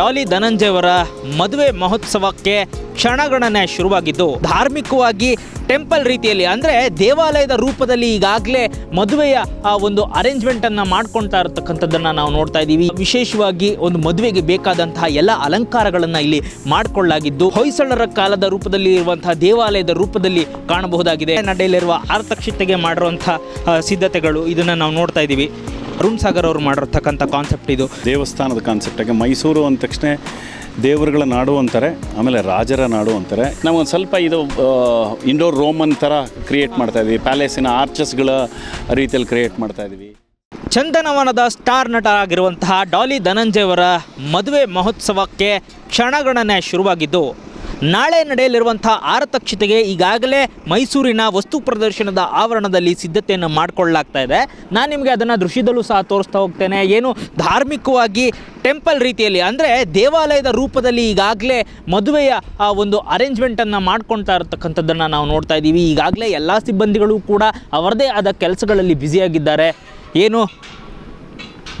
ಡಾಲಿ ಧನಂಜಯ ಅವರ ಮದುವೆ ಮಹೋತ್ಸವಕ್ಕೆ ಕ್ಷಣಗಣನೆ ಶುರುವಾಗಿದ್ದು, ಧಾರ್ಮಿಕವಾಗಿ ಟೆಂಪಲ್ ರೀತಿಯಲ್ಲಿ ಅಂದರೆ ದೇವಾಲಯದ ರೂಪದಲ್ಲಿ ಈಗಾಗಲೇ ಮದುವೆಯ ಆ ಒಂದು ಅರೇಂಜ್ಮೆಂಟನ್ನು ಮಾಡ್ಕೊಳ್ತಾ ಇರತಕ್ಕಂಥದ್ದನ್ನ ನಾವು ನೋಡ್ತಾ ಇದ್ದೀವಿ. ವಿಶೇಷವಾಗಿ ಒಂದು ಮದುವೆಗೆ ಬೇಕಾದಂತಹ ಎಲ್ಲ ಅಲಂಕಾರಗಳನ್ನು ಇಲ್ಲಿ ಮಾಡಿಕೊಳ್ಳಲಾಗಿದ್ದು, ಹೊಯ್ಸಳರ ಕಾಲದ ರೂಪದಲ್ಲಿ ಇರುವಂತಹ ದೇವಾಲಯದ ರೂಪದಲ್ಲಿ ಕಾಣಬಹುದಾಗಿದೆ. ನಡೆಯಲಿರುವ ಆರ್ತಕ್ಷತೆಗೆ ಮಾಡಿರುವಂತಹ ಸಿದ್ಧತೆಗಳು ಇದನ್ನು ನಾವು ನೋಡ್ತಾ ಇದ್ದೀವಿ. ಅರುಣ್ ಸಾಗರ್ ಅವರು ಮಾಡಿರ್ತಕ್ಕಂಥ ಕಾನ್ಸೆಪ್ಟ್ ಇದು. ದೇವಸ್ಥಾನದ ಕಾನ್ಸೆಪ್ಟಾಗಿ ಮೈಸೂರು ಅಂದ ತಕ್ಷಣ ದೇವರುಗಳ ನಾಡು ಅಂತಾರೆ ಆಮೇಲೆ ರಾಜರ ನಾಡು ಅಂತಾರೆ. ನಮಗೊಂದು ಸ್ವಲ್ಪ ಇದು ಇಂಡೋರ್ ರೋಮನ್ ಥರ ಕ್ರಿಯೇಟ್ ಮಾಡ್ತಾ ಇದ್ವಿ. ಪ್ಯಾಲೇಸಿನ ಆರ್ಚಸ್ಗಳ ರೀತಿಯಲ್ಲಿ ಕ್ರಿಯೇಟ್ ಮಾಡ್ತಾ ಇದ್ವಿ. ಚಂದನವನದ ಸ್ಟಾರ್ ನಟ ಆಗಿರುವಂತಹ ಡಾಲಿ ಧನಂಜಯವರ ಮದುವೆ ಮಹೋತ್ಸವಕ್ಕೆ ಕ್ಷಣಗಣನೆ ಶುರುವಾಗಿದ್ದು. ನಾಳೆ ನಡೆಯಲಿರುವಂಥ ಆರತಕ್ಷತೆಗೆ ಈಗಾಗಲೇ ಮೈಸೂರಿನ ವಸ್ತು ಪ್ರದರ್ಶನದ ಆವರಣದಲ್ಲಿ ಸಿದ್ಧತೆಯನ್ನು ಮಾಡಿಕೊಳ್ಳಲಾಗ್ತಾ ಇದೆ. ನಾನು ನಿಮಗೆ ಅದನ್ನು ದೃಶ್ಯದಲ್ಲೂ ಸಹ ತೋರಿಸ್ತಾ ಹೋಗ್ತೇನೆ. ಏನು ಧಾರ್ಮಿಕವಾಗಿ ಟೆಂಪಲ್ ರೀತಿಯಲ್ಲಿ, ಅಂದರೆ ದೇವಾಲಯದ ರೂಪದಲ್ಲಿ ಈಗಾಗಲೇ ಮದುವೆಯ ಆ ಒಂದು ಅರೇಂಜ್ಮೆಂಟನ್ನು ಮಾಡ್ಕೊಳ್ತಾ ಇರತಕ್ಕಂಥದ್ದನ್ನು ನಾವು ನೋಡ್ತಾ ಇದ್ದೀವಿ. ಈಗಾಗಲೇ ಎಲ್ಲ ಸಿಬ್ಬಂದಿಗಳು ಕೂಡ ಅವರದೇ ಆದ ಕೆಲಸಗಳಲ್ಲಿ ಬ್ಯುಸಿಯಾಗಿದ್ದಾರೆ. ಏನು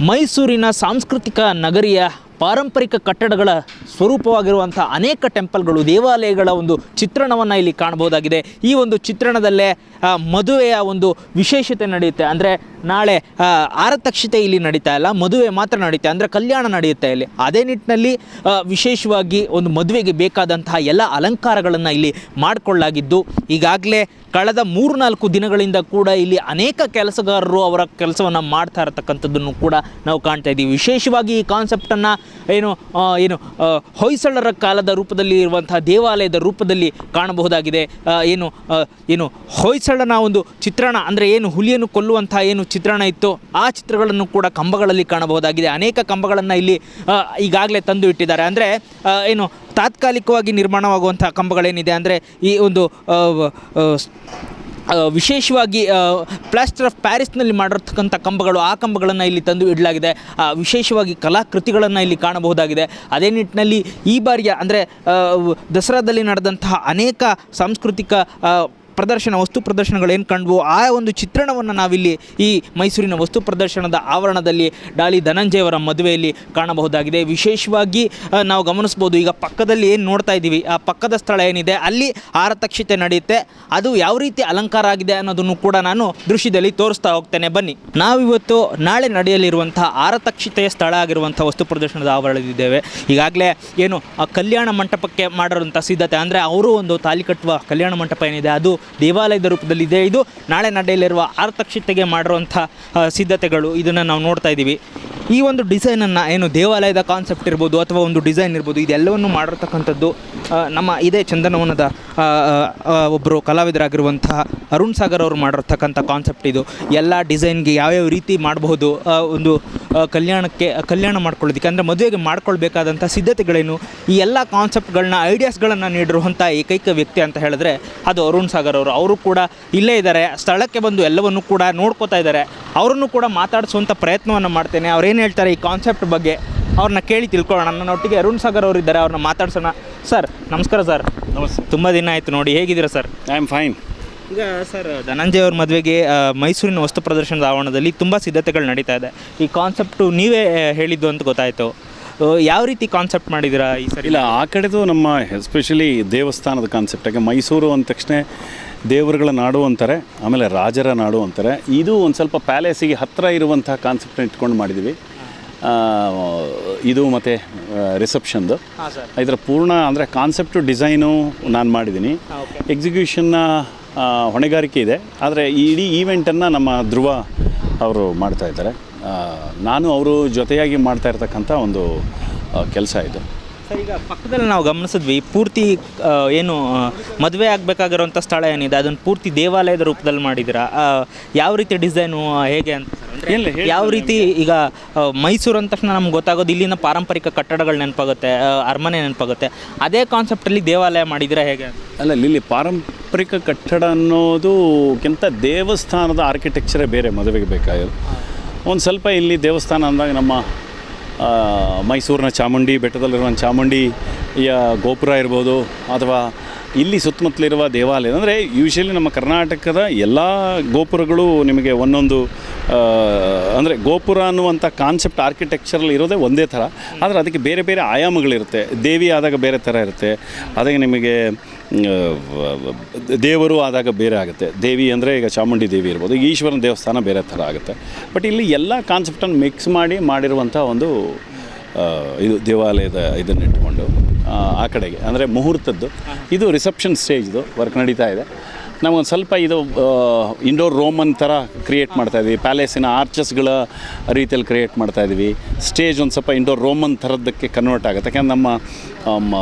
ಮೈಸೂರಿನ ಸಾಂಸ್ಕೃತಿಕ ನಗರಿಯ ಪಾರಂಪರಿಕ ಕಟ್ಟಡಗಳ ಸ್ವರೂಪವಾಗಿರುವಂಥ ಅನೇಕ ಟೆಂಪಲ್ಗಳು, ದೇವಾಲಯಗಳ ಒಂದು ಚಿತ್ರಣವನ್ನು ಇಲ್ಲಿ ಕಾಣಬಹುದಾಗಿದೆ. ಈ ಒಂದು ಚಿತ್ರಣದಲ್ಲೇ ಮದುವೆಯ ಒಂದು ವಿಶೇಷತೆ ನಡೆಯುತ್ತೆ. ಅಂದರೆ ನಾಳೆ ಆರತಕ್ಷತೆ ಇಲ್ಲಿ ನಡೀತಾ ಇಲ್ಲ, ಮದುವೆ ಮಾತ್ರ ನಡೆಯುತ್ತೆ ಅಂದರೆ ಕಲ್ಯಾಣ ನಡೆಯುತ್ತೆ ಇಲ್ಲಿ. ಅದೇ ನಿಟ್ಟಿನಲ್ಲಿ ವಿಶೇಷವಾಗಿ ಒಂದು ಮದುವೆಗೆ ಬೇಕಾದಂತಹ ಎಲ್ಲ ಅಲಂಕಾರಗಳನ್ನು ಇಲ್ಲಿ ಮಾಡಿಕೊಳ್ಳಲಾಗಿದ್ದು, ಈಗಾಗಲೇ ಕಳೆದ ಮೂರು ನಾಲ್ಕು ದಿನಗಳಿಂದ ಕೂಡ ಇಲ್ಲಿ ಅನೇಕ ಕೆಲಸಗಾರರು ಅವರ ಕೆಲಸವನ್ನು ಮಾಡ್ತಾ ಇರತಕ್ಕಂಥದ್ದನ್ನು ಕೂಡ ನಾವು ಕಾಣ್ತಾ ಇದ್ದೀವಿ. ವಿಶೇಷವಾಗಿ ಈ ಕಾನ್ಸೆಪ್ಟನ್ನು ಏನು ಏನು ಹೊಯ್ಸಳರ ಕಾಲದ ರೂಪದಲ್ಲಿ ಇರುವಂತಹ ದೇವಾಲಯದ ರೂಪದಲ್ಲಿ ಕಾಣಬಹುದಾಗಿದೆ. ಏನು ಏನು, ಹೊಯ್ಸಳನ ಒಂದು ಚಿತ್ರಣ ಅಂದರೆ ಏನು, ಹುಲಿಯನ್ನು ಕೊಲ್ಲುವಂತಹ ಏನು ಚಿತ್ರಣ ಇತ್ತು ಆ ಚಿತ್ರಗಳನ್ನು ಕೂಡ ಕಂಬಗಳಲ್ಲಿ ಕಾಣಬಹುದಾಗಿದೆ. ಅನೇಕ ಕಂಬಗಳನ್ನು ಇಲ್ಲಿ ಈಗಾಗಲೇ ತಂದು ಇಟ್ಟಿದ್ದಾರೆ. ಅಂದರೆ ಏನು ತಾತ್ಕಾಲಿಕವಾಗಿ ನಿರ್ಮಾಣವಾಗುವಂಥ ಕಂಬಗಳೇನಿದೆ ಅಂದರೆ ಈ ಒಂದು ವಿಶೇಷವಾಗಿ ಪ್ಲಾಸ್ಟರ್ ಆಫ್ ಪ್ಯಾರಿಸ್ನಲ್ಲಿ ಮಾಡಿರ್ತಕ್ಕಂಥ ಕಂಬಗಳು, ಆ ಕಂಬಗಳನ್ನು ಇಲ್ಲಿ ತಂದು ಇಡಲಾಗಿದೆ. ವಿಶೇಷವಾಗಿ ಕಲಾಕೃತಿಗಳನ್ನು ಇಲ್ಲಿ ಕಾಣಬಹುದಾಗಿದೆ. ಅದೇ ನಿಟ್ಟಿನಲ್ಲಿ ಈ ಬಾರಿಯ ಅಂದರೆ ದಸರಾದಲ್ಲಿ ನಡೆದಂತಹ ಅನೇಕ ಸಾಂಸ್ಕೃತಿಕ ಪ್ರದರ್ಶನ, ವಸ್ತು ಪ್ರದರ್ಶನಗಳು ಏನು ಕಂಡ್ವು? ಆ ಒಂದು ಚಿತ್ರಣವನ್ನು ನಾವಿಲ್ಲಿ ಈ ಮೈಸೂರಿನ ವಸ್ತು ಪ್ರದರ್ಶನದ ಆವರಣದಲ್ಲಿ ಡಾಲಿ ಧನಂಜಯ ಅವರ ಮದುವೆಯಲ್ಲಿ ಕಾಣಬಹುದಾಗಿದೆ. ವಿಶೇಷವಾಗಿ ನಾವು ಗಮನಿಸ್ಬೋದು, ಈಗ ಪಕ್ಕದಲ್ಲಿ ಏನು ನೋಡ್ತಾ ಇದ್ದೀವಿ ಆ ಪಕ್ಕದ ಸ್ಥಳ ಏನಿದೆ? ಅಲ್ಲಿ ಆರತಕ್ಷತೆ ನಡೆಯುತ್ತೆ. ಅದು ಯಾವ ರೀತಿ ಅಲಂಕಾರ ಆಗಿದೆ ಅನ್ನೋದನ್ನು ಕೂಡ ನಾನು ದೃಶ್ಯದಲ್ಲಿ ತೋರಿಸ್ತಾ ಹೋಗ್ತೇನೆ. ಬನ್ನಿ. ನಾವಿವತ್ತು ನಾಳೆ ನಡೆಯಲಿರುವಂಥ ಆರತಕ್ಷತೆಯ ಸ್ಥಳ ಆಗಿರುವಂಥ ವಸ್ತು ಪ್ರದರ್ಶನದ ಆವರಣದಿದ್ದೇವೆ ಈಗಾಗಲೇ ಏನು, ಆ ಕಲ್ಯಾಣ ಮಂಟಪಕ್ಕೆ ಮಾಡಿರುವಂಥ ಸಿದ್ಧತೆ. ಅಂದರೆ ಅವರು ಒಂದು ತಾಲಿ ಕಟ್ಟುವ ಕಲ್ಯಾಣ ಮಂಟಪ ಏನಿದೆ, ಅದು ದೇವಾಲಯದ ರೂಪದಲ್ಲಿದೆ ಇದು. ನಾಳೆ ನಡೆಯಲಿರುವ ಆರತಕ್ಷತೆಗೆ ಮಾಡಿರುವಂಥ ಸಿದ್ಧತೆಗಳು. ಇದನ್ನು ನಾವು ನೋಡ್ತಾ ಇದ್ದೀವಿ. ಈ ಒಂದು ಡಿಸೈನನ್ನು ಏನು ದೇವಾಲಯದ ಕಾನ್ಸೆಪ್ಟ್ ಇರ್ಬೋದು ಅಥವಾ ಒಂದು ಡಿಸೈನ್ ಇರ್ಬೋದು, ಇದೆಲ್ಲವನ್ನು ಮಾಡಿರ್ತಕ್ಕಂಥದ್ದು ನಮ್ಮ ಇದೇ ಚಂದನವನದ ಒಬ್ಬರು ಕಲಾವಿದರಾಗಿರುವಂತಹ ಅರುಣ್ ಸಾಗರ್ ಅವರು ಮಾಡಿರ್ತಕ್ಕಂಥ ಕಾನ್ಸೆಪ್ಟ್ ಇದು. ಎಲ್ಲ ಡಿಸೈನ್ಗೆ ಯಾವ್ಯಾವ ರೀತಿ ಮಾಡಬಹುದು ಒಂದು ಕಲ್ಯಾಣಕ್ಕೆ, ಕಲ್ಯಾಣ ಮಾಡ್ಕೊಳ್ಳೋದಕ್ಕೆ, ಅಂದರೆ ಮದುವೆಗೆ ಮಾಡ್ಕೊಳ್ಬೇಕಾದಂಥ ಸಿದ್ಧತೆಗಳೇನು, ಈ ಎಲ್ಲ ಕಾನ್ಸೆಪ್ಟ್ಗಳನ್ನ ಐಡಿಯಾಸ್ಗಳನ್ನು ನೀಡಿರುವಂಥ ಏಕೈಕ ವ್ಯಕ್ತಿ ಅಂತ ಹೇಳಿದ್ರೆ ಅದು ಅರುಣ್ ಸಾಗರ್ ಅವರು. ಅವರು ಕೂಡ ಇಲ್ಲೇ ಇದ್ದಾರೆ, ಸ್ಥಳಕ್ಕೆ ಬಂದು ಎಲ್ಲವನ್ನು ಕೂಡ ನೋಡ್ಕೋತಾ ಇದ್ದಾರೆ. ಅವರನ್ನು ಕೂಡ ಮಾತಾಡಿಸುವಂಥ ಪ್ರಯತ್ನವನ್ನು ಮಾಡ್ತೇನೆ. ಅವ್ರೇನು ಹೇಳ್ತಾರೆ ಈ ಕಾನ್ಸೆಪ್ಟ್ ಬಗ್ಗೆ? ಅವ್ರನ್ನ ಕೇಳಿ ತಿಳ್ಕೊಳ್ಳೋಣ. ನನ್ನ ಒಟ್ಟಿಗೆ ಅರುಣ್ ಸಾಗರ್ ಅವರು ಇದ್ದಾರೆ ಅವ್ರನ್ನ ಮಾತಾಡ್ಸೋಣ. ಸರ್ ನಮಸ್ಕಾರ ಸರ್. ನಮಸ್ತೆ. ತುಂಬ ದಿನ ಆಯಿತು ನೋಡಿ. ಹೇಗಿದ್ದೀರಾ ಸರ್? ಐ ಆಮ್ ಫೈನ್ ಈಗ ಸರ್ ಧನಂಜಯ ಅವ್ರ ಮದುವೆಗೆ ಮೈಸೂರಿನ ವಸ್ತು ಪ್ರದರ್ಶನದ ಆವರಣದಲ್ಲಿ ತುಂಬ ಸಿದ್ಧತೆಗಳು ನಡೀತಾ ಇದೆ. ಈ ಕಾನ್ಸೆಪ್ಟು ನೀವೇ ಹೇಳಿದ್ದು ಅಂತ ಗೊತ್ತಾಯಿತು. ಯಾವ ರೀತಿ ಕಾನ್ಸೆಪ್ಟ್ ಮಾಡಿದ್ದೀರಾ ಈ ಸರಿ? ಇಲ್ಲ ಆ ಕಡೆದು ನಮ್ಮ ಎಸ್ಪೆಷಲಿ ದೇವಸ್ಥಾನದ ಕಾನ್ಸೆಪ್ಟ್ ಯಾಕೆ ಮೈಸೂರು ಅಂದ ತಕ್ಷಣ ದೇವರುಗಳ ನಾಡು ಅಂತಾರೆ ಆಮೇಲೆ ರಾಜರ ನಾಡು ಅಂತಾರೆ. ಇದು ಒಂದು ಸ್ವಲ್ಪ ಪ್ಯಾಲೇಸಿಗೆ ಹತ್ತಿರ ಇರುವಂತಹ ಕಾನ್ಸೆಪ್ಟನ್ನ ಇಟ್ಕೊಂಡು ಮಾಡಿದ್ದೀವಿ ಇದು ಮತ್ತು ರಿಸೆಪ್ಷನ್ದು ಇದರ ಪೂರ್ಣ ಅಂದರೆ ಕಾನ್ಸೆಪ್ಟು ಡಿಸೈನು ನಾನು ಮಾಡಿದ್ದೀನಿ ಎಕ್ಸಿಕ್ಯೂಷನ್ನ ಹೊಣೆಗಾರಿಕೆ ಇದೆ. ಆದರೆ ಈ ಇಡೀ ಈವೆಂಟನ್ನು ನಮ್ಮ ಧ್ರುವ ಅವರು ಮಾಡ್ತಾ ಇದ್ದಾರೆ. ನಾನು ಅವರು ಜೊತೆಯಾಗಿ ಮಾಡ್ತಾ ಇರ್ತಕ್ಕಂಥ ಒಂದು ಕೆಲಸ ಇದು. ಸರ್ ಈಗ ಪಕ್ಕದಲ್ಲಿ ನಾವು ಗಮನಿಸಿದ್ವಿ ಪೂರ್ತಿ ಏನು ಮದುವೆ ಆಗಬೇಕಾಗಿರುವಂಥ ಸ್ಥಳ ಏನಿದೆ ಅದನ್ನು ಪೂರ್ತಿ ದೇವಾಲಯದ ರೂಪದಲ್ಲಿ ಮಾಡಿದ್ದೀರಾ? ಯಾವ ರೀತಿ ಡಿಸೈನು ಹೇಗೆ ಅಂತ ಇಲ್ಲ, ಯಾವ ರೀತಿ ಈಗ ಮೈಸೂರು ಅಂದ ತಕ್ಷಣ ನಮ್ಗೆ ಗೊತ್ತಾಗೋದು ಇಲ್ಲಿನ ಪಾರಂಪರಿಕ ಕಟ್ಟಡಗಳು ನೆನಪಾಗುತ್ತೆ ಅರಮನೆ ನೆನಪಾಗುತ್ತೆ. ಅದೇ ಕಾನ್ಸೆಪ್ಟಲ್ಲಿ ದೇವಾಲಯ ಮಾಡಿದ್ದೀರಾ ಹೇಗೆ ಅಲ್ಲ ಇಲ್ಲಿ ಪಾರಂಪರಿಕ ಕಟ್ಟಡ ಅನ್ನೋದುಕ್ಕಿಂತ ದೇವಸ್ಥಾನದ ಆರ್ಕಿಟೆಕ್ಚರೇ ಬೇರೆ ಮದುವೆಗೆ ಬೇಕಾಗಿರೋದು ಒಂದು ಸ್ವಲ್ಪ ಇಲ್ಲಿ ದೇವಸ್ಥಾನ ಅಂದಾಗ ನಮ್ಮ ಮೈಸೂರಿನ ಚಾಮುಂಡಿ ಬೆಟ್ಟದಲ್ಲಿರುವ ಚಾಮುಂಡಿಯ ಗೋಪುರ ಇರ್ಬೋದು ಅಥವಾ ಇಲ್ಲಿ ಸುತ್ತಮುತ್ತಲಿರುವ ದೇವಾಲಯ, ಅಂದರೆ ಯೂಶಲಿ ನಮ್ಮ ಕರ್ನಾಟಕದ ಎಲ್ಲ ಗೋಪುರಗಳು ನಿಮಗೆ ಒಂದೊಂದು ಅಂದರೆ ಗೋಪುರ ಅನ್ನುವಂಥ ಕಾನ್ಸೆಪ್ಟ್ ಆರ್ಕಿಟೆಕ್ಚರಲ್ಲಿ ಇರೋದೇ ಒಂದೇ ಥರ. ಆದರೆ ಅದಕ್ಕೆ ಬೇರೆ ಬೇರೆ ಆಯಾಮಗಳಿರುತ್ತೆ. ದೇವಿ ಆದಾಗ ಬೇರೆ ಥರ ಇರುತ್ತೆ. ಅದಕ್ಕೆ ನಿಮಗೆ ದೇವರು ಆದಾಗ ಬೇರೆ ಆಗುತ್ತೆ. ದೇವಿ ಅಂದರೆ ಈಗ ಚಾಮುಂಡಿ ದೇವಿ ಇರ್ಬೋದು ಈಶ್ವರನ ದೇವಸ್ಥಾನ ಬೇರೆ ಥರ ಆಗುತ್ತೆ. ಬಟ್ ಇಲ್ಲಿ ಎಲ್ಲ ಕಾನ್ಸೆಪ್ಟನ್ನು ಮಿಕ್ಸ್ ಮಾಡಿ ಮಾಡಿರುವಂಥ ಒಂದು ಇದು ದೇವಾಲಯದ ಇದನ್ನು ಇಟ್ಕೊಂಡು ಆ, ಕಡೆಗೆ. ಅಂದರೆ ಮುಹೂರ್ತದ್ದು. ಇದು ರಿಸೆಪ್ಷನ್ ಸ್ಟೇಜ್ದು ವರ್ಕ್ ನಡೀತಾ ಇದೆ. ನಮಗೊಂದು ಸ್ವಲ್ಪ ಇದು ಇಂಡೋರ್ ರೋಮನ್ ಥರ ಕ್ರಿಯೇಟ್ ಮಾಡ್ತಾ ಇದ್ವಿ. ಪ್ಯಾಲೇಸಿನ ಆರ್ಚಸ್ಗಳ ರೀತಿಯಲ್ಲಿ ಕ್ರಿಯೇಟ್ ಮಾಡ್ತಾ ಇದ್ವಿ. ಸ್ಟೇಜ್ ಒಂದು ಸ್ವಲ್ಪ ಇಂಡೋರ್ ರೋಮನ್ ಥರದ್ದಕ್ಕೆ ಕನ್ವರ್ಟ್ ಆಗುತ್ತೆ. ಯಾಕಂದ್ರೆ ನಮ್ಮ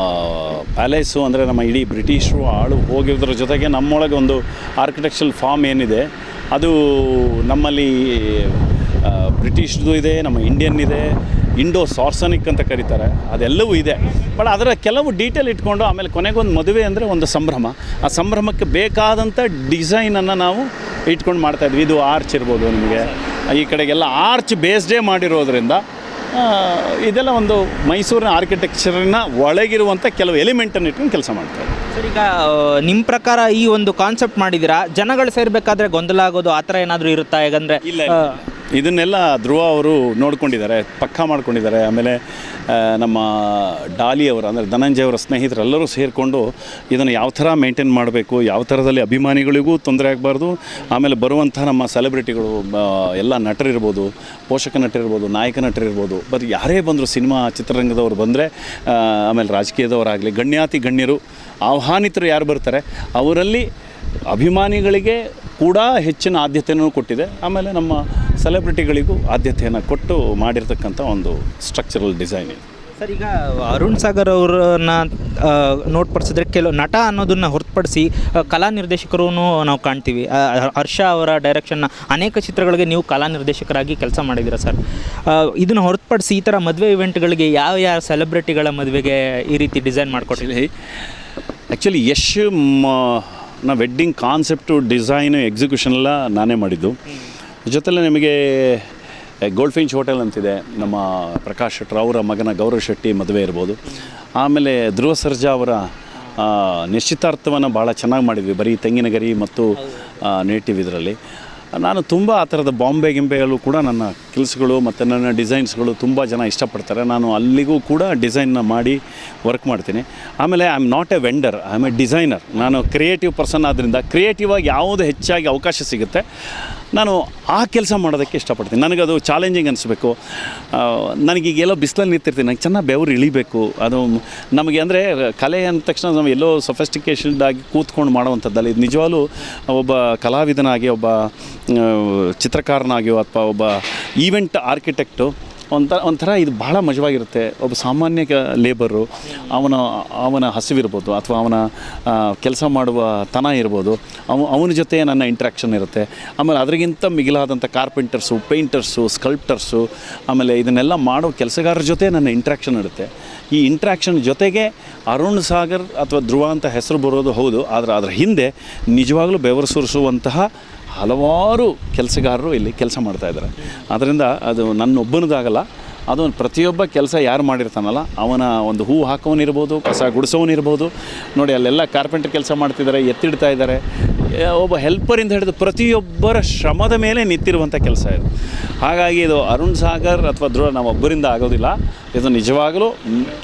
ಪ್ಯಾಲೇಸು ಅಂದರೆ ನಮ್ಮ ಇಡೀ ಬ್ರಿಟಿಷರು ಆಳು ಹೋಗಿರೋದ್ರ ಜೊತೆಗೆ ನಮ್ಮೊಳಗೆ ಒಂದು ಆರ್ಕಿಟೆಕ್ಚರಲ್ ಫಾರ್ಮ್ ಏನಿದೆ. ಅದು ನಮ್ಮಲ್ಲಿ ಬ್ರಿಟಿಷ್ದು ಇದೆ ನಮ್ಮ ಇಂಡಿಯನ್ ಇದೆ ಇಂಡೋ ಸಾರ್ಸನಿಕ್ ಅಂತ ಕರೀತಾರೆ. ಅದೆಲ್ಲವೂ ಇದೆ. ಬಟ್ ಅದರ ಕೆಲವು ಡೀಟೇಲ್ ಇಟ್ಕೊಂಡು ಆಮೇಲೆ ಕೊನೆಗೊಂದು ಮದುವೆ ಅಂದರೆ ಒಂದು ಸಂಭ್ರಮ. ಆ ಸಂಭ್ರಮಕ್ಕೆ ಬೇಕಾದಂಥ ಡಿಸೈನನ್ನು ನಾವು ಇಟ್ಕೊಂಡು ಮಾಡ್ತಾಯಿದ್ವಿ ಇದು ಆರ್ಚ್ ಇರ್ಬೋದು ನಿಮಗೆ. ಈ ಕಡೆಗೆಲ್ಲ ಆರ್ಚ್ ಬೇಸ್ಡೇ ಮಾಡಿರೋದ್ರಿಂದ ಇದೆಲ್ಲ ಒಂದು ಮೈಸೂರಿನ ಆರ್ಕಿಟೆಕ್ಚರ್ನ ಒಳಗಿರುವಂಥ ಕೆಲವು ಎಲಿಮೆಂಟನ್ನು ಇಟ್ಕೊಂಡು ಕೆಲಸ ಮಾಡ್ತಾರೆ ಸರ್ ಈಗ ನಿಮ್ಮ ಪ್ರಕಾರ ಈ ಒಂದು ಕಾನ್ಸೆಪ್ಟ್ ಮಾಡಿದಿರಾ ಜನಗಳು ಸೇರಬೇಕಾದ್ರೆ ಗೊಂದಲ ಆಗೋದು ಆ ಥರ ಏನಾದರೂ ಇರುತ್ತಾ? ಹೇಗಂದ್ರೆ ಇಲ್ಲ. ಇದನ್ನೆಲ್ಲ ಧ್ರುವ ಅವರು ನೋಡ್ಕೊಂಡಿದ್ದಾರೆ, ಪಕ್ಕಾ ಮಾಡ್ಕೊಂಡಿದ್ದಾರೆ. ಆಮೇಲೆ ನಮ್ಮ ಡಾಲಿ ಅವರು, ಅಂದರೆ ಧನಂಜಯ ಅವರ ಸ್ನೇಹಿತರೆಲ್ಲರೂ ಸೇರಿಕೊಂಡು ಇದನ್ನು ಯಾವ ಥರ ಮೇಂಟೈನ್ ಮಾಡಬೇಕು, ಯಾವ ಥರದಲ್ಲಿ ಅಭಿಮಾನಿಗಳಿಗೂ ತೊಂದರೆ ಆಗಬಾರ್ದು, ಆಮೇಲೆ ಬರುವಂಥ ನಮ್ಮ ಸೆಲೆಬ್ರಿಟಿಗಳು ಎಲ್ಲ ನಟರಿರ್ಬೋದು, ಪೋಷಕ ನಟರಿರ್ಬೋದು, ನಾಯಕ ನಟರಿರ್ಬೋದು ಬಟ್ ಯಾರೇ ಬಂದರು ಸಿನಿಮಾ ಚಿತ್ರರಂಗದವರು ಬಂದರೆ ಆಮೇಲೆ ರಾಜಕೀಯದವರಾಗಲಿ, ಗಣ್ಯಾತಿ ಗಣ್ಯರು, ಆಹ್ವಾನಿತರು ಯಾರು ಬರ್ತಾರೆ, ಅವರಲ್ಲಿ ಅಭಿಮಾನಿಗಳಿಗೆ ಕೂಡ ಹೆಚ್ಚಿನ ಆದ್ಯತೆಯನ್ನು ಕೊಟ್ಟಿದೆ. ಆಮೇಲೆ ನಮ್ಮ ಸೆಲೆಬ್ರಿಟಿಗಳಿಗೂ ಆದ್ಯತೆಯನ್ನು ಕೊಟ್ಟು ಮಾಡಿರ್ತಕ್ಕಂಥ ಒಂದು ಸ್ಟ್ರಕ್ಚರಲ್ ಡಿಸೈನ್ ಇದೆ. ಸರ್ ಈಗ ಅರುಣ್ ಸಾಗರ್ ಅವರನ್ನ ನೋಟ್ಪಡಿಸಿದ್ರೆ ಕೆಲವು ನಟ ಅನ್ನೋದನ್ನ ಹೊರತುಪಡಿಸಿ ಕಲಾ ನಿರ್ದೇಶಕರು ನಾವು ಕಾಣ್ತೀವಿ. ಹರ್ಷ ಅವರ ಡೈರೆಕ್ಷನ್ನ ಅನೇಕ ಚಿತ್ರಗಳಿಗೆ ನೀವು ಕಲಾ ನಿರ್ದೇಶಕರಾಗಿ ಕೆಲಸ ಮಾಡಿದ್ದೀರಾ ಸರ್? ಇದನ್ನ ಹೊರತುಪಡಿಸಿ ಈ ಥರ ಮದುವೆ ಇವೆಂಟ್ಗಳಿಗೆ ಯಾವ ಯಾವ ಸೆಲೆಬ್ರಿಟಿಗಳ ಮದುವೆಗೆ ಈ ರೀತಿ ಡಿಸೈನ್ ಮಾಡಿಕೊಟ್ಟಿದ್ದೀವಿ ಆ್ಯಕ್ಚುಲಿ ಯಶ್ನ ವೆಡ್ಡಿಂಗ್ ಕಾನ್ಸೆಪ್ಟು ಡಿಸೈನು ಎಕ್ಸಿಕ್ಯೂಷನ್ ಎಲ್ಲ ನಾನೇ ಮಾಡಿದ್ದು. ಜೊತೆಲೆ ನಿಮಗೆ ಗೋಲ್ಡ್ ಫಿಂಚ್ ಹೋಟೆಲ್ ಅಂತಿದೆ. ನಮ್ಮ ಪ್ರಕಾಶ್ ಶೆಟ್ಟರ್ ಅವರ ಮಗನ ಗೌರವ್ ಶೆಟ್ಟಿ ಮದುವೆ ಇರ್ಬೋದು. ಆಮೇಲೆ ಧ್ರುವ ಸರ್ಜಾ ಅವರ ನಿಶ್ಚಿತಾರ್ಥವನ್ನು ಭಾಳ ಚೆನ್ನಾಗಿ ಮಾಡಿದ್ವಿ. ಬರೀ ತೆಂಗಿನಗರಿ ಮತ್ತು ನೇಟಿವ್ ಇದರಲ್ಲಿ. ನಾನು ತುಂಬ ಆ ಥರದ ಬಾಂಬೆ ಗಿಂಬೆಗಳು ಕೂಡ ನನ್ನ ಕೆಲಸಗಳು ಮತ್ತು ನನ್ನ ಡಿಸೈನ್ಸ್ಗಳು ತುಂಬ ಜನ ಇಷ್ಟಪಡ್ತಾರೆ. ನಾನು ಅಲ್ಲಿಗೂ ಕೂಡ ಡಿಸೈನ್ನ ಮಾಡಿ ವರ್ಕ್ ಮಾಡ್ತೀನಿ. ಆಮೇಲೆ I am not a vendor I am a designer ನಾನು ಕ್ರಿಯೇಟಿವ್ ಪರ್ಸನ್ ಆದ್ದರಿಂದ ಕ್ರಿಯೇಟಿವ್ ಆಗಿ ಯಾವುದು ಹೆಚ್ಚಾಗಿ ಅವಕಾಶ ಸಿಗುತ್ತೆ. ನಾನು ಆ ಕೆಲಸ ಮಾಡೋದಕ್ಕೆ ಇಷ್ಟಪಡ್ತೀನಿ. ನನಗದು ಚಾಲೆಂಜಿಂಗ್ ಅನಿಸ್ಬೇಕು. ನನಗೀಗ ಎಲ್ಲೋ ಬಿಸಿಲಲ್ಲಿ ನಿಂತಿರ್ತೀನಿ. ನನಗೆ ಚೆನ್ನಾಗಿ ಬೆವರು ಇಳಿಬೇಕು. ಅದು ನಮಗೆ ಅಂದರೆ ಕಲೆ ಅಂದ ತಕ್ಷಣ ನಾವು ಎಲ್ಲೋ ಸೊಫೆಸ್ಟಿಕೇಷನ್ಡ್ ಆಗಿ ಕೂತ್ಕೊಂಡು ಮಾಡುವಂಥದ್ದಲ್ಲ. ಇದು ನಿಜವಾಗ್ಲೂ ಒಬ್ಬ ಕಲಾವಿದನಾಗಿ, ಒಬ್ಬ ಚಿತ್ರಕಾರನಾಗಿಯೋ ಅಥವಾ ಒಬ್ಬ ಈವೆಂಟ್ ಆರ್ಕಿಟೆಕ್ಟು ಒಂಥರ ಒಂಥರ ಇದು ಬಹಳ ಮಜವಾಗಿರುತ್ತೆ. ಒಬ್ಬ ಸಾಮಾನ್ಯ ಲೇಬರು ಅವನ ಅವನ ಹಸಿವಿರ್ಬೋದು ಅಥವಾ ಅವನ ಕೆಲಸ ಮಾಡುವ ತನ ಇರ್ಬೋದು. ಅವ, ಅವನ ಜೊತೆ ನನ್ನ ಇಂಟ್ರ್ಯಾಕ್ಷನ್ ಇರುತ್ತೆ. ಆಮೇಲೆ ಅದರಿಗಿಂತ ಮಿಗಿಲಾದಂಥ ಕಾರ್ಪೆಂಟರ್ಸು ಪೇಂಟರ್ಸು ಸ್ಕಲ್ಪ್ಟರ್ಸು ಆಮೇಲೆ ಇದನ್ನೆಲ್ಲ ಮಾಡೋ ಕೆಲಸಗಾರರ ಜೊತೆ ನನ್ನ ಇಂಟ್ರ್ಯಾಕ್ಷನ್ ಇರುತ್ತೆ. ಈ ಇಂಟ್ರ್ಯಾಕ್ಷನ್ ಜೊತೆಗೆ ಅರುಣ್ ಸಾಗರ್ ಅಥವಾ ಧ್ರುವ ಅಂತ ಹೆಸರು ಬರೋದು ಹೌದು. ಆದರೆ ಅದರ ಹಿಂದೆ ನಿಜವಾಗಲೂ ಬೆವರು ಸುರಿಸುವಂತಹ ಹಲವಾರು ಕೆಲಸಗಾರರು ಇಲ್ಲಿ ಕೆಲಸ ಮಾಡ್ತಾ ಇದ್ದಾರೆ. ಅದರಿಂದ ಅದು ನನ್ನೊಬ್ಬನದಾಗಲ್ಲ ಅದು ಪ್ರತಿಯೊಬ್ಬ ಕೆಲಸ ಯಾರು ಮಾಡಿರ್ತಾನಲ್ಲ, ಅವನ ಒಂದು ಹೂ ಹಾಕೋನಿರ್ಬೋದು ಕಸ ಗುಡಿಸೋನಿರ್ಬೋದು ನೋಡಿ, ಅಲ್ಲೆಲ್ಲ ಕಾರ್ಪೆಂಟರ್ ಕೆಲಸ ಮಾಡ್ತಿದ್ದಾರೆ, ಎತ್ತಿಡ್ತಾ ಇದ್ದಾರೆ. ಒಬ್ಬ ಹೆಲ್ಪರಿಂದ ಹಿಡಿದು ಪ್ರತಿಯೊಬ್ಬರ ಶ್ರಮದ ಮೇಲೆ ನಿಂತಿರುವಂಥ ಕೆಲಸ ಇದು. ಹಾಗಾಗಿ ಇದು ಅರುಣ್ ಸಾಗರ್ ಅಥವಾ ನಾವು ಒಬ್ಬರಿಂದ ಆಗೋದಿಲ್ಲ. ಇದು ನಿಜವಾಗಲೂ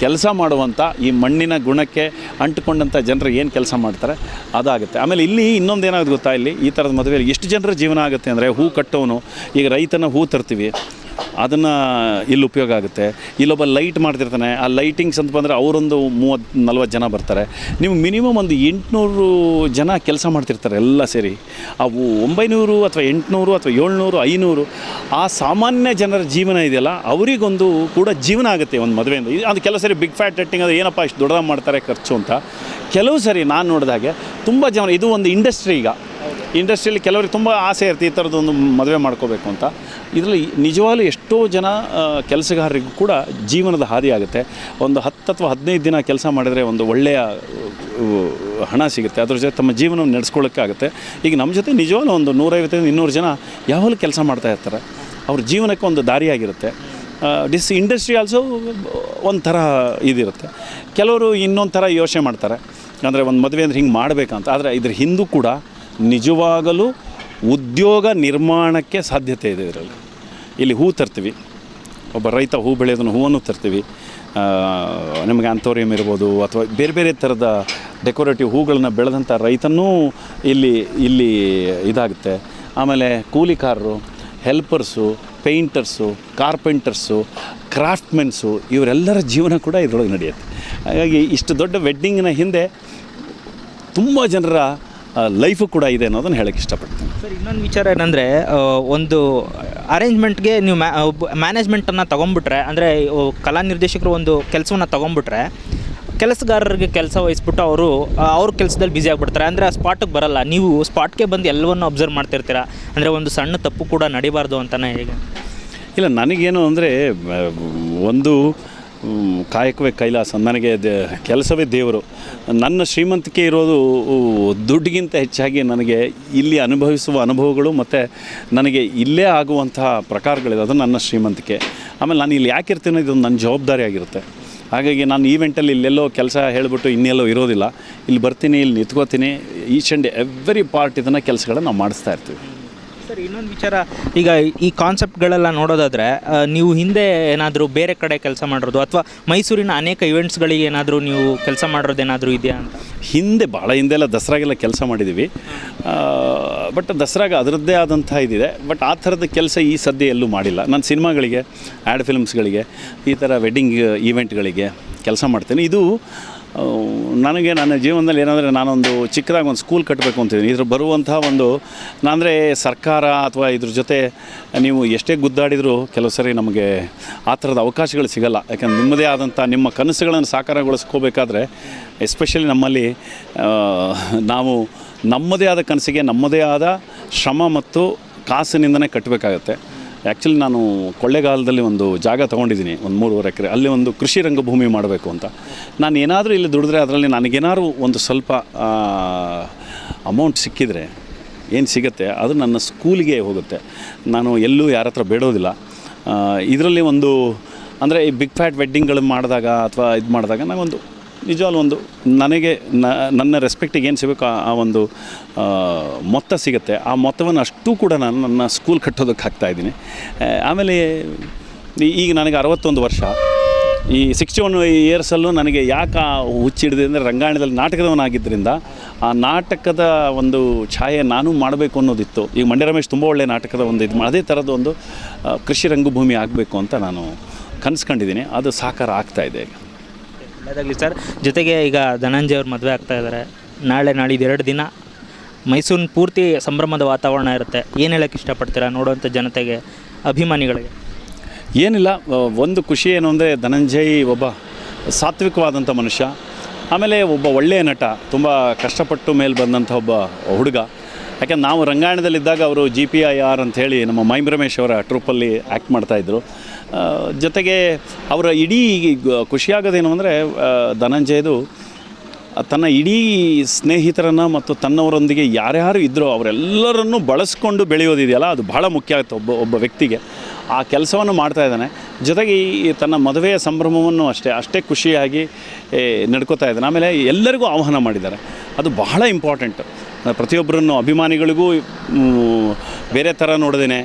ಕೆಲಸ ಮಾಡುವಂಥ ಈ ಮಣ್ಣಿನ ಗುಣಕ್ಕೆ ಅಂಟುಕೊಂಡಂಥ ಜನರು ಏನು ಕೆಲಸ ಮಾಡ್ತಾರೆ, ಅದಾಗುತ್ತೆ. ಆಮೇಲೆ ಇಲ್ಲಿ ಇನ್ನೊಂದು ಏನಾಗುತ್ತೆ ಗೊತ್ತಾ? ಇಲ್ಲಿ ಈ ಥರದ ಮದುವೆಯಲ್ಲಿ ಎಷ್ಟು ಜನರ ಜೀವನ ಆಗುತ್ತೆ ಅಂದರೆ ಹೂ ಕಟ್ಟೋನು, ಈಗ ರೈತನ ಹೂ ತರ್ತೀವಿ, ಅದನ್ನು ಇಲ್ಲಿ ಉಪಯೋಗ ಆಗುತ್ತೆ. ಇಲ್ಲೊಬ್ಬ ಲೈಟ್ ಮಾಡ್ತಿರ್ತಾನೆ, ಆ ಲೈಟಿಂಗ್ಸ್ ಅಂತ ಬಂದರೆ ಅವರೊಂದು ಮೂವತ್ತು ನಲ್ವತ್ತು ಜನ ಬರ್ತಾರೆ. ನೀವು ಮಿನಿಮಮ್ ಒಂದು ಎಂಟುನೂರು ಜನ ಕೆಲಸ ಮಾಡ್ತಿರ್ತಾರೆ. ಎಲ್ಲ ಸೇರಿ ಅವು ಒಂಬೈನೂರು ಅಥವಾ ಎಂಟುನೂರು ಅಥವಾ ಏಳ್ನೂರು ಐನೂರು ಆ ಸಾಮಾನ್ಯ ಜನರ ಜೀವನ ಇದೆಯಲ್ಲ ಅವರಿಗೊಂದು ಕೂಡ ಜೀವನ ಆಗುತ್ತೆ ಒಂದು ಮದುವೆಯಿಂದ. ಅದು ಕೆಲವು ಸರಿ ಬಿಗ್ ಫ್ಯಾಟ್ ರೆಟ್ಟಿಂಗ್ ಅದು ಏನಪ್ಪ ಇಷ್ಟು ದೊಡ್ಡದಾಗಿ ಮಾಡ್ತಾರೆ ಖರ್ಚು ಅಂತ. ಕೆಲವು ಸರಿ ನಾನು ನೋಡಿದಾಗೆ ತುಂಬ ಜನ ಇದು ಒಂದು ಇಂಡಸ್ಟ್ರಿ ಈಗ. ಇಂಡಸ್ಟ್ರಿಯಲ್ಲಿ ಕೆಲವರಿಗೆ ತುಂಬ ಆಸೆ ಇರುತ್ತೆ ಈ ಥರದ್ದೊಂದು ಮದುವೆ ಮಾಡ್ಕೋಬೇಕು ಅಂತ. ಇದರಲ್ಲಿ ನಿಜವಾಗ್ಲೂ ಎಷ್ಟೋ ಜನ ಕೆಲಸಗಾರರಿಗೂ ಕೂಡ ಜೀವನದ ಹಾದಿ ಆಗುತ್ತೆ. ಒಂದು ಹತ್ತು ಅಥವಾ ಹದಿನೈದು ದಿನ ಕೆಲಸ ಮಾಡಿದರೆ ಒಂದು ಒಳ್ಳೆಯ ಆ, ಹಣ ಸಿಗುತ್ತೆ. ಅದ್ರ ಜೊತೆ ತಮ್ಮ ಜೀವನವನ್ನು ನಡೆಸ್ಕೊಳ್ಳೋಕ್ಕಾಗುತ್ತೆ. ಈಗ ನಮ್ಮ ಜೊತೆ ನಿಜವಾಗ್ಲೂ ಒಂದು ನೂರೈವತ್ತರಿಂದ ಇನ್ನೂರು ಜನ ಯಾವಾಗಲೂ ಕೆಲಸ ಮಾಡ್ತಾ ಇರ್ತಾರೆ. ಅವ್ರ ಜೀವನಕ್ಕೆ ಒಂದು ದಾರಿಯಾಗಿರುತ್ತೆ ಡಿಸ್ ಇಂಡಸ್ಟ್ರಿ ಆಲ್ಸೋ ಒಂಥರ ಇದಿರುತ್ತೆ. ಕೆಲವರು ಇನ್ನೊಂದು ಥರ ಯೋಚನೆ ಮಾಡ್ತಾರೆ. ಅಂದರೆ ಒಂದು ಮದುವೆ ಅಂದರೆ ಹಿಂಗೆ ಮಾಡಬೇಕಂತ. ಆದರೆ ಇದ್ರ ಹಿಂದೂ ಕೂಡ ನಿಜವಾಗಲೂ ಉದ್ಯೋಗ ನಿರ್ಮಾಣಕ್ಕೆ ಸಾಧ್ಯತೆ ಇದೆ ಇದರಲ್ಲಿ. ಇಲ್ಲಿ ಹೂ ತರ್ತೀವಿ. ಒಬ್ಬ ರೈತ ಹೂ ಬೆಳೆಯೋದನ್ನು ಹೂವನ್ನು ತರ್ತೀವಿ. ನಿಮಗೆ ಆಂಥೋರಿಯಂ ಇರ್ಬೋದು ಅಥವಾ ಬೇರೆ ಬೇರೆ ಥರದ ಡೆಕೋರೇಟಿವ್ ಹೂಗಳನ್ನು ಬೆಳೆದಂಥ ರೈತನೂ ಇಲ್ಲಿ ಇಲ್ಲಿ ಇದಾಗುತ್ತೆ. ಆಮೇಲೆ ಕೂಲಿಕಾರರು ಹೆಲ್ಪರ್ಸು ಪೇಂಟರ್ಸು ಕಾರ್ಪೆಂಟರ್ಸು ಕ್ರಾಫ್ಟ್ಮೆನ್ಸು ಇವರೆಲ್ಲರ ಜೀವನ ಕೂಡ ಇದರೊಳಗೆ ನಡೆಯುತ್ತೆ. ಹಾಗಾಗಿ ಇಷ್ಟು ದೊಡ್ಡ ವೆಡ್ಡಿಂಗಿನ ಹಿಂದೆ ತುಂಬ ಜನರ ಲೈಫು ಕೂಡ ಇದೆ ಅನ್ನೋದನ್ನು ಹೇಳೋಕ್ಕೆ ಇಷ್ಟಪಡ್ತೀನಿ. ಸರ್, ಇನ್ನೊಂದು ವಿಚಾರ ಏನಂದರೆ ಒಂದು ಅರೇಂಜ್ಮೆಂಟ್ಗೆ ನೀವು ಮ್ಯಾ ಮ್ಯಾನೇಜ್ಮೆಂಟನ್ನು ತೊಗೊಂಬಿಟ್ರೆ, ಅಂದರೆ ಕಲಾ ನಿರ್ದೇಶಕರು ಒಂದು ಕೆಲಸವನ್ನು ತೊಗೊಂಬಿಟ್ರೆ, ಕೆಲಸಗಾರರಿಗೆ ಕೆಲಸ ವಹಿಸ್ಬಿಟ್ಟು ಅವರು ಅವ್ರ ಕೆಲಸದಲ್ಲಿ ಬ್ಯುಸಿ ಆಗಿಬಿಡ್ತಾರೆ. ಅಂದರೆ ಆ ಸ್ಪಾಟಿಗೆ ಬರಲ್ಲ. ನೀವು ಸ್ಪಾಟ್ಗೆ ಬಂದು ಎಲ್ಲವನ್ನು ಅಬ್ಸರ್ವ್ ಮಾಡ್ತಿರ್ತೀರ? ಅಂದರೆ ಒಂದು ಸಣ್ಣ ತಪ್ಪು ಕೂಡ ನಡಿಬಾರ್ದು ಅಂತಲೇ ಹೇಗೆ? ಇಲ್ಲ, ನನಗೇನು ಅಂದರೆ ಒಂದು ಕಾಯಕವೇ ಕೈಲಾಸ. ನನಗೆ ದ, ಕೆಲಸವೇ ದೇವರು. ನನ್ನ ಶ್ರೀಮಂತಿಕೆ ಇರೋದು ದುಡ್ಡಿಗಿಂತ ಹೆಚ್ಚಾಗಿ ನನಗೆ ಇಲ್ಲಿ ಅನುಭವಿಸುವ ಅನುಭವಗಳು ಮತ್ತು ನನಗೆ ಇಲ್ಲೇ ಆಗುವಂತಹ ಪ್ರಕಾರಗಳಿದೆ. ಅದು ನನ್ನ ಶ್ರೀಮಂತಿಕೆ. ಆಮೇಲೆ ನಾನು ಇಲ್ಲಿ ಯಾಕೆ ಯಾಕಿರ್ತೀನಿ ಇದೊಂದು ನನ್ನ ಜವಾಬ್ದಾರಿ ಆಗಿರುತ್ತೆ. ಹಾಗಾಗಿ ನಾನು ಈವೆಂಟಲ್ಲಿ ಇಲ್ಲೆಲ್ಲೋ ಕೆಲಸ ಹೇಳಿಬಿಟ್ಟು ಇನ್ನೆಲ್ಲೋ ಇರೋದಿಲ್ಲ. ಇಲ್ಲಿ ಬರ್ತೀನಿ, ಇಲ್ಲಿ ನಿಂತ್ಕೋತೀನಿ. ಈಚ್ ಆ್ಯಂಡ್ ಎವ್ರಿ ಪಾರ್ಟ್ ಇದನ್ನು ಕೆಲಸಗಳನ್ನ ನಾವು ಮಾಡಿಸ್ತಾ ಇರ್ತೀವಿ. ಸರ್, ಇನ್ನೊಂದು ವಿಚಾರ, ಈಗ ಈ ಕಾನ್ಸೆಪ್ಟ್ಗಳೆಲ್ಲ ನೋಡೋದಾದರೆ ನೀವು ಹಿಂದೆ ಏನಾದರೂ ಬೇರೆ ಕಡೆ ಕೆಲಸ ಮಾಡಿರೋದು, ಅಥವಾ ಮೈಸೂರಿನ ಅನೇಕ ಇವೆಂಟ್ಸ್ಗಳಿಗೆ ಏನಾದರೂ ನೀವು ಕೆಲಸ ಮಾಡಿರೋದೇನಾದರೂ ಇದೆಯಾ ಅಂತ? ಹಿಂದೆ ಭಾಳ ಹಿಂದೆಲ್ಲ ದಸರಾಗೆಲ್ಲ ಕೆಲಸ ಮಾಡಿದ್ದೀವಿ ಬಟ್ ದಸರಾಗ ಅದರದ್ದೇ ಆದಂಥ ಇದಿದೆ. ಬಟ್ ಆ ಥರದ ಕೆಲಸ ಈ ಸದ್ಯ ಎಲ್ಲೂ ಮಾಡಿಲ್ಲ. ನಾನು ಸಿನಿಮಾಗಳಿಗೆ ಆ್ಯಡ್ ಫಿಲ್ಮ್ಸ್ಗಳಿಗೆ ಈ ಥರ ವೆಡ್ಡಿಂಗ್ ಈವೆಂಟ್ಗಳಿಗೆ ಕೆಲಸ ಮಾಡ್ತೀನಿ. ಇದು ನನಗೆ ನನ್ನ ಜೀವನದಲ್ಲಿ ಏನಂದರೆ ನಾನೊಂದು ಚಿಕ್ಕದಾಗಿ ಒಂದು ಸ್ಕೂಲ್ ಕಟ್ಟಬೇಕು ಅಂತಿದ್ದೀನಿ. ಇದ್ರ ಬರುವಂಥ ಒಂದು ಅಂದರೆ ಸರ್ಕಾರ ಅಥವಾ ಇದ್ರ ಜೊತೆ ನೀವು ಎಷ್ಟೇ ಗುದ್ದಾಡಿದರೂ ಕೆಲವು ಸರಿ ನಮಗೆ ಆ ಥರದ ಅವಕಾಶಗಳು ಸಿಗಲ್ಲ. ಯಾಕಂದ್ರೆ ನಿಮ್ಮದೇ ಆದಂಥ ನಿಮ್ಮ ಕನಸುಗಳನ್ನು ಸಾಕಾರಗೊಳಿಸ್ಕೋಬೇಕಾದ್ರೆ ಎಸ್ಪೆಷಲಿ ನಮ್ಮಲ್ಲಿ ನಾವು ನಮ್ಮದೇ ಆದ ಕನಸಿಗೆ, ನಮ್ಮದೇ ಆದ ಶ್ರಮ ಮತ್ತು ಕಾಸಿನಿಂದನೇ ಕಟ್ಟಬೇಕಾಗತ್ತೆ. ಆ್ಯಕ್ಚುಲಿ ನಾನು ಕೊಳ್ಳೆಗಾಲದಲ್ಲಿ ಒಂದು ಜಾಗ ತೊಗೊಂಡಿದ್ದೀನಿ, ಒಂದು ಮೂರುವರೆ ಎಕರೆ. ಅಲ್ಲಿ ಒಂದು ಕೃಷಿ ರಂಗಭೂಮಿ ಮಾಡಬೇಕು ಅಂತ. ನಾನು ಏನಾದರೂ ಇಲ್ಲಿ ದುಡಿದ್ರೆ ಅದರಲ್ಲಿ ನನಗೇನಾದ್ರು ಒಂದು ಸ್ವಲ್ಪ ಅಮೌಂಟ್ ಸಿಕ್ಕಿದರೆ ಏನು ಸಿಗುತ್ತೆ, ಅದು ನನ್ನ ಸ್ಕೂಲಿಗೆ ಹೋಗುತ್ತೆ. ನಾನು ಎಲ್ಲೂ ಯಾರ ಹತ್ರ ಬೇಡೋದಿಲ್ಲ. ಇದರಲ್ಲಿ ಒಂದು, ಅಂದರೆ ಈ ಬಿಗ್ ಫ್ಯಾಟ್ ವೆಡ್ಡಿಂಗ್ಗಳು ಮಾಡಿದಾಗ ಅಥವಾ ಇದು ಮಾಡಿದಾಗ ನಾವೊಂದು ನಿಜವಾಗ್ಲೂ ಒಂದು ನನಗೆ ನನ್ನ ರೆಸ್ಪೆಕ್ಟಿಗೆ ಏನು ಸಿಗಬೇಕು ಆ- ಒಂದು ಮೊತ್ತ ಸಿಗುತ್ತೆ. ಆ ಮೊತ್ತವನ್ನು ಅಷ್ಟು ಕೂಡ ನಾನು ನನ್ನ ಸ್ಕೂಲ್ ಕಟ್ಟೋದಕ್ಕೆ ಹಾಕ್ತಾ ಇದ್ದೀನಿ. ಆಮೇಲೆ ಈಗ ನನಗೆ ಅರವತ್ತೊಂದು ವರ್ಷ. ಈ ಸಿಕ್ಸ್ಟಿ ಒನ್ ಇಯರ್ಸಲ್ಲೂ ನನಗೆ ಯಾಕೆ ಹುಚ್ಚಿಡಿದೆ ಅಂದರೆ ರಂಗಾಯಣದಲ್ಲಿ ನಾಟಕದವನಾಗಿದ್ದರಿಂದ ಆ ನಾಟಕದ ಒಂದು ಛಾಯೆ ನಾನು ಮಾಡಬೇಕು ಅನ್ನೋದಿತ್ತು. ಈಗ ಮಂಡ್ಯ ರಮೇಶ್ ತುಂಬ ಒಳ್ಳೆಯ ನಾಟಕದ ಒಂದು ಇದು ಅದೇ ಥರದ ಒಂದು ಕೃಷಿ ರಂಗಭೂಮಿ ಆಗಬೇಕು ಅಂತ ನಾನು ಕನ್ಸ್ಕೊಂಡಿದ್ದೀನಿ. ಅದು ಸಾಕಾರ ಆಗ್ತಾ ಇದೆ ಈಗ. ಒಳ್ಳೆಯದಾಗಲಿ ಸರ್. ಜೊತೆಗೆ ಈಗ ಧನಂಜಯ ಅವ್ರ ಮದುವೆ ಆಗ್ತಾ ಇದ್ದಾರೆ ನಾಳೆ ನಾಳಿದ್ದು ಎರಡು ದಿನ ಮೈಸೂರಿನ ಪೂರ್ತಿ ಸಂಭ್ರಮದ ವಾತಾವರಣ ಇರುತ್ತೆ. ಏನು ಹೇಳೋಕ್ಕೆ ಇಷ್ಟಪಡ್ತೀರಾ? ನೋಡುವಂಥ ಜನತೆಗೆ, ಅಭಿಮಾನಿಗಳಿಗೆ. ಏನಿಲ್ಲ ಒಂದು ಖುಷಿ ಏನು ಅಂದರೆ ಧನಂಜಯ್ ಒಬ್ಬ ಸಾತ್ವಿಕವಾದಂಥ ಮನುಷ್ಯ. ಆಮೇಲೆ ಒಬ್ಬ ಒಳ್ಳೆಯ ನಟ, ತುಂಬ ಕಷ್ಟಪಟ್ಟು ಮೇಲೆ ಬಂದಂಥ ಒಬ್ಬ ಹುಡುಗ. ಯಾಕೆಂದ್ರೆ ನಾವು ರಂಗಾಯಣದಲ್ಲಿದ್ದಾಗ ಅವರು ಜಿ ಪಿ ಐ ಆರ್ ಅಂಥೇಳಿ ನಮ್ಮ ಮೈಮ್ ರಮೇಶ್ ಅವರ ಟ್ರೂಪಲ್ಲಿ ಆ್ಯಕ್ಟ್ ಮಾಡ್ತಾಯಿದ್ರು ಜೊತೆಗೆ ಅವರ ಇಡೀ ಖುಷಿಯಾಗೋದೇನು ಅಂದರೆ ಧನಂಜಯದು ತನ್ನ ಇಡೀ ಸ್ನೇಹಿತರನ್ನು ಮತ್ತು ತನ್ನವರೊಂದಿಗೆ ಯಾರ್ಯಾರು ಇದ್ದರೂ ಅವರೆಲ್ಲರನ್ನೂ ಬಳಸ್ಕೊಂಡು ಬೆಳೆಯೋದಿದೆಯಲ್ಲ, ಅದು ಬಹಳ ಮುಖ್ಯ ಆಗುತ್ತೆ ಒಬ್ಬ ಒಬ್ಬ ವ್ಯಕ್ತಿಗೆ. ಆ ಕೆಲಸವನ್ನು ಮಾಡ್ತಾ ಇದ್ದಾನೆ. ಜೊತೆಗೆ ಈ ತನ್ನ ಮದುವೆಯ ಸಂಭ್ರಮವನ್ನು ಅಷ್ಟೇ ಅಷ್ಟೇ ಖುಷಿಯಾಗಿ ನಡ್ಕೋತಾ ಇದ್ದಾನೆ. ಆಮೇಲೆ ಎಲ್ಲರಿಗೂ ಆಹ್ವಾನ ಮಾಡಿದ್ದಾರೆ. ಅದು ಬಹಳ ಇಂಪಾರ್ಟೆಂಟ್ ಪ್ರತಿಯೊಬ್ಬರನ್ನು ಅಭಿಮಾನಿಗಳಿಗೂ ಬೇರೆ ಥರ ನೋಡಿದ್ದೇನೆ.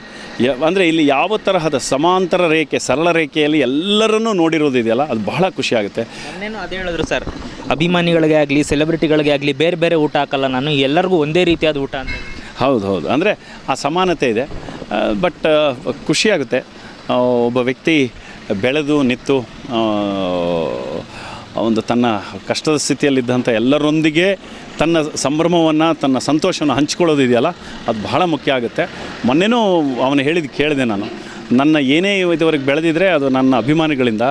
ಯ ಅಂದರೆ ಇಲ್ಲಿ ಯಾವ ತರಹದ ಸಮಾಂತರ ರೇಖೆ ಸರಳ ರೇಖೆಯಲ್ಲಿ ಎಲ್ಲರನ್ನೂ ನೋಡಿರೋದಿದೆಯಲ್ಲ ಅದು ಬಹಳ ಖುಷಿಯಾಗುತ್ತೆ ಆಗುತ್ತೆ. ಅದೇ ಹೇಳಿದ್ರು ಸರ್ ಅಭಿಮಾನಿಗಳಿಗೆ ಆಗಲಿ ಸೆಲೆಬ್ರಿಟಿಗಳಿಗೆ ಆಗಲಿ ಬೇರೆ ಬೇರೆ ಊಟ ಹಾಕಲ್ಲ ನಾನು ಎಲ್ಲರಿಗೂ ಒಂದೇ ರೀತಿಯಾದ ಊಟ ಅಂತ ಹೌದು ಹೌದು. ಅಂದರೆ ಆ ಸಮಾನತೆ ಇದೆ. ಬಟ್ ಖುಷಿಯಾಗುತ್ತೆ ಒಬ್ಬ ವ್ಯಕ್ತಿ ಬೆಳೆದು ನಿಂತು ಒಂದು ತನ್ನ ಕಷ್ಟದ ಸ್ಥಿತಿಯಲ್ಲಿದ್ದಂಥ ಎಲ್ಲರೊಂದಿಗೆ ತನ್ನ ಸಂಭ್ರಮವನ್ನು, ತನ್ನ ಸಂತೋಷವನ್ನು ಹಂಚ್ಕೊಳ್ಳೋದಿದೆಯಲ್ಲ ಅದು ಬಹಳ ಮುಖ್ಯ ಆಗುತ್ತೆ. ಮೊನ್ನೆನೂ ಅವನು ಹೇಳಿದ್ದು ಕೇಳಿದೆ ನಾನು. ನನ್ನ ಏನೇ ಇದುವರೆಗೆ ಬೆಳೆದಿದ್ರೆ ಅದು ನನ್ನ ಅಭಿಮಾನಿಗಳಿಂದ,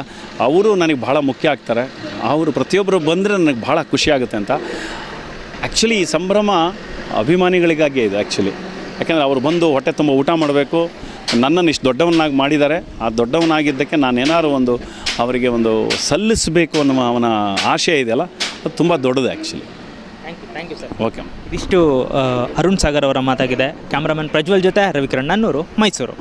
ಅವರು ನನಗೆ ಬಹಳ ಮುಖ್ಯ ಆಗ್ತಾರೆ. ಅವರು ಪ್ರತಿಯೊಬ್ಬರು ಬಂದರೆ ನನಗೆ ಬಹಳ ಖುಷಿಯಾಗುತ್ತೆ ಅಂತ. ಆ್ಯಕ್ಚುಲಿ ಈ ಸಂಭ್ರಮ ಅಭಿಮಾನಿಗಳಿಗಾಗಿಯೇ ಇದೆ ಆ್ಯಕ್ಚುಲಿ ಯಾಕೆಂದರೆ ಅವರು ಬಂದು ಹೊಟ್ಟೆ ತುಂಬ ಊಟ ಮಾಡಬೇಕು. ನನ್ನನ್ನು ಇಷ್ಟು ದೊಡ್ಡವನಾಗಿ ಮಾಡಿದ್ದಾರೆ. ಆ ದೊಡ್ಡವನಾಗಿದ್ದಕ್ಕೆ ನಾನು ಏನಾದ್ರು ಒಂದು ಅವರಿಗೆ ಒಂದು ಸಲ್ಲಿಸಬೇಕು ಅನ್ನೋ ಅವನ ಆಶಯ ಇದೆಯಲ್ಲ, ಅದು ತುಂಬ ದೊಡ್ಡದು ಆ್ಯಕ್ಚುಲಿ ಓಕೆ ಇದಿಷ್ಟು ಅರುಣ್ ಸಾಗರ್ ಅವರ ಮಾತಾಗಿದೆ. ಕ್ಯಾಮ್ರಾಮನ್ ಪ್ರಜ್ವಲ್ ಜೊತೆ ರವಿಕಿರಣ್ ನನ್ನೂರು ಮೈಸೂರು.